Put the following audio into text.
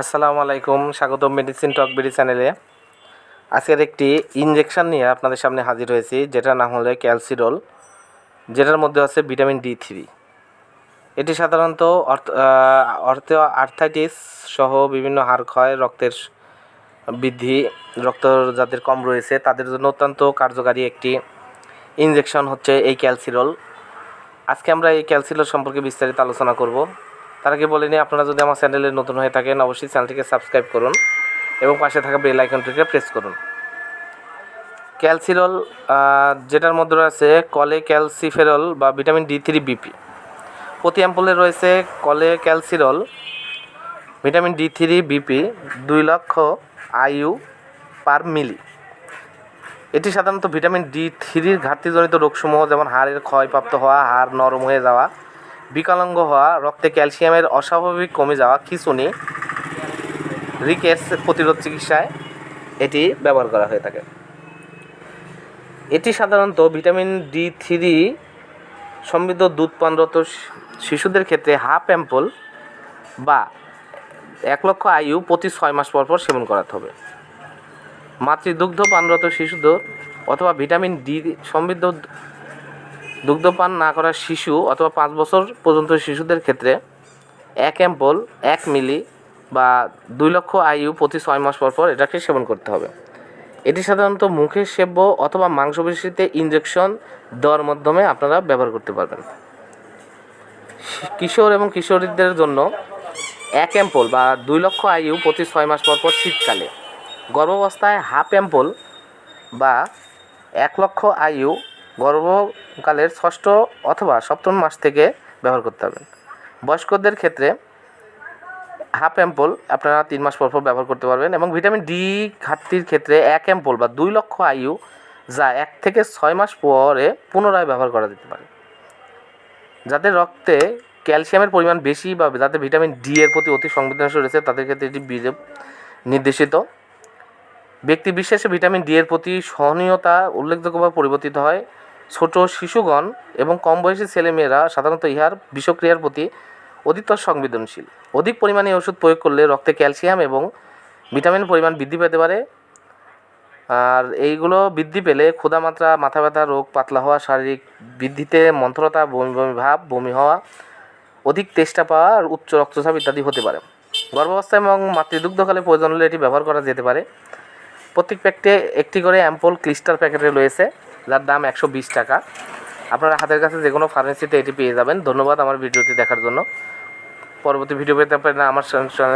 আসসালামু আলাইকুম, স্বাগতম মেডিসিন টক বিডি চ্যানেলে আজকের একটি ইনজেকশন নিয়ে আপনাদের সামনে হাজির হয়েছি, যেটার নাম হলো ক্যালসিডল যেটার মধ্যে আছে ভিটামিন ডি থ্রি এটি সাধারণত অর্থ আর্থাইটিস সহ বিভিন্ন হাড় ক্ষয়, রক্তের বৃদ্ধি, রক্ত যাদের কম রয়েছে, তাদের জন্য অত্যন্ত কার্যকারী একটি ইনজেকশন হচ্ছে এই ক্যালসিরল আজকে আমরা এই ক্যালসিলর সম্পর্কে বিস্তারিত আলোচনা করব। তার আগে বলে নিই, আপনারা যদি আমার চ্যানেলে নতুন হয়ে থাকেন, অবশ্যই চ্যানেলটিকে সাবস্ক্রাইব করুন এবং পাশে থাকা বেল আইকনটিকে প্রেস করুন। ক্যালসিরল যেটার মধ্যে রয়েছে কলে ক্যালসিফেরল বা ভিটামিন ডি থ্রি বিপি প্রতি অ্যাম্পুলে রয়েছে কলে Calcirol, vitamin D three BP দুই লক্ষ আইইউ পার মিলি। এটি সাধারণত ভিটামিন ডি থ্রির ঘাটতিজনিত রোগসমূহ, যেমন হাড়ের ক্ষয়প্রাপ্ত হওয়া, হাড় নরম হয়ে যাওয়া বিকলাঙ্গ হওয়া, রক্তে ক্যালসিয়ামের অস্বাভাবিক কমে যাওয়া খিঁচুনি রিকেটস প্রতিরোধ চিকিৎসায় এটি ব্যবহার করা হয়ে থাকে। এটি সাধারণত ভিটামিন ডি থ্রি সমৃদ্ধ দুধ পানরত শিশুদের ক্ষেত্রে হাফ অ্যাম্পল বা এক লক্ষ আয়ু প্রতি ছয় মাস পর পর সেবন করাতে হবে। মাতৃদুগ্ধ পানরত শিশুদের অথবা ভিটামিন ডি সমৃদ্ধ দুগ্ধপান না করা শিশু অথবা পাঁচ বছর পর্যন্ত শিশুদের ক্ষেত্রে এক অ্যাম্পল, এক মিলি বা দুই লক্ষ আয়ু প্রতি ছয় মাস পর পর এটাকে সেবন করতে হবে। এটি সাধারণত মুখে সেব্য অথবা মাংসপেশিতে ইঞ্জেকশন দেওয়ার মাধ্যমে আপনারা ব্যবহার করতে পারবেন। কিশোর এবং কিশোরীদের জন্য এক অ্যাম্পল বা দুই লক্ষ আয়ু প্রতি ছয় মাস পর পর শীতকালে। গর্ভাবস্থায় হাফ অ্যাম্পল বা এক লক্ষ আয়ু গর্ভকালের ষষ্ঠ অথবা সপ্তম মাস থেকে ব্যবহার করতে হবে। বয়স্কদের ক্ষেত্রে হাফ অ্যাম্পল আপনারা তিন মাস পর পর ব্যবহার করতে পারবেন এবং ভিটামিন ডি ঘাটতির ক্ষেত্রে এক অ্যাম্পল বা দুই লক্ষ আয়ু যা এক থেকে ছয় মাস পরে পুনরায় ব্যবহার করা যেতে পারে। যাদের রক্তে ক্যালসিয়ামের পরিমাণ বেশি বা যাদের ভিটামিন ডি এর প্রতি অতি সংবেদনশীল রয়েছে, তাদের ক্ষেত্রে এটি বিজেপ নির্দেশিত। ব্যক্তি বিশেষে ভিটামিন ডি এর প্রতি সহনীয়তা উল্লেখযোগ্যভাবে পরিবর্তিত হয়। ছোট শিশুগণ এবং কম বয়সী ছেলেমেয়েরা সাধারণত ইহার বিষক্রিয়ার প্রতি অধিকতর সংবেদনশীল। অধিক পরিমাণে ওষুধ প্রয়োগ করলে রক্তে ক্যালসিয়াম এবং ভিটামিনের পরিমাণ বৃদ্ধি পেতে পারে। আর এইগুলো বৃদ্ধি পেলে ক্ষুধামাত্রা মাথা ব্যথা রোগ, পাতলা হওয়া, শারীরিক বৃদ্ধিতে মন্থরতা, বমি বমি ভাব, বমি হওয়া, অধিক তেষ্টা পাওয়া আর উচ্চ রক্তচাপ ইত্যাদি হতে পারে। গর্ভাবস্থা এবং মাতৃদুগ্ধকালে প্রয়োজন হলে এটি ব্যবহার করা যেতে পারে। প্রত্যেক প্যাকেটে একটি করে অ্যাম্পল ক্লিস্টার প্যাকেটে রয়েছে। যার দাম একশো বিশ টাকা। আপনারা হাতের কাছে যে কোনো ফার্মেসিতে এটি পেয়ে যাবেন। ধন্যবাদ আমার ভিডিওটি দেখার জন্য। পরবর্তী ভিডিও পেতে পারেন আমার চ্যানেলে।